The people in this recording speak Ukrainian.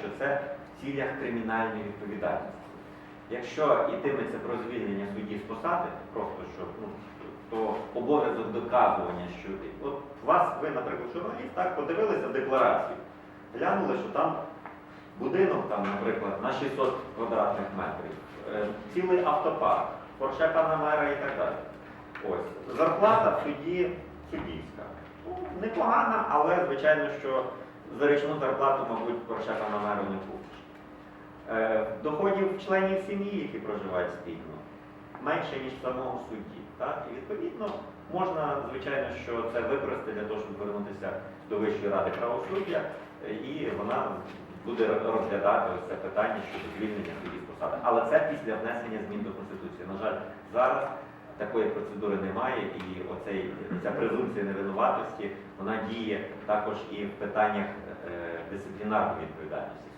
що це в цілях кримінальної відповідальності. Якщо йтиметься про звільнення судді з посади, просто що ну, то обов'язок доказування, що от вас, ви, наприклад, журналіст, так подивилися декларацію, глянули, що там будинок, там, наприклад, на 600 квадратних метрів, е, цілий автопарк, Порше Панамера і так далі. Ось зарплата в суді суддівська. Ну, непогана, але звичайно, що за річну зарплату, мабуть, Порше Панамеру не купиш. Е, доходів членів сім'ї, які проживають спільно, менше, ніж самого судді. Так? І відповідно можна, звичайно, що це використати для того, щоб звернутися до Вищої ради правосуддя, е, і вона буде розглядати це питання щодо звільнення судді з посади. Але це після внесення змін до Конституції. На жаль, зараз такої процедури немає, і оцей, ця презумпція невинуватості вона діє також і в питаннях е, дисциплінарної відповідальності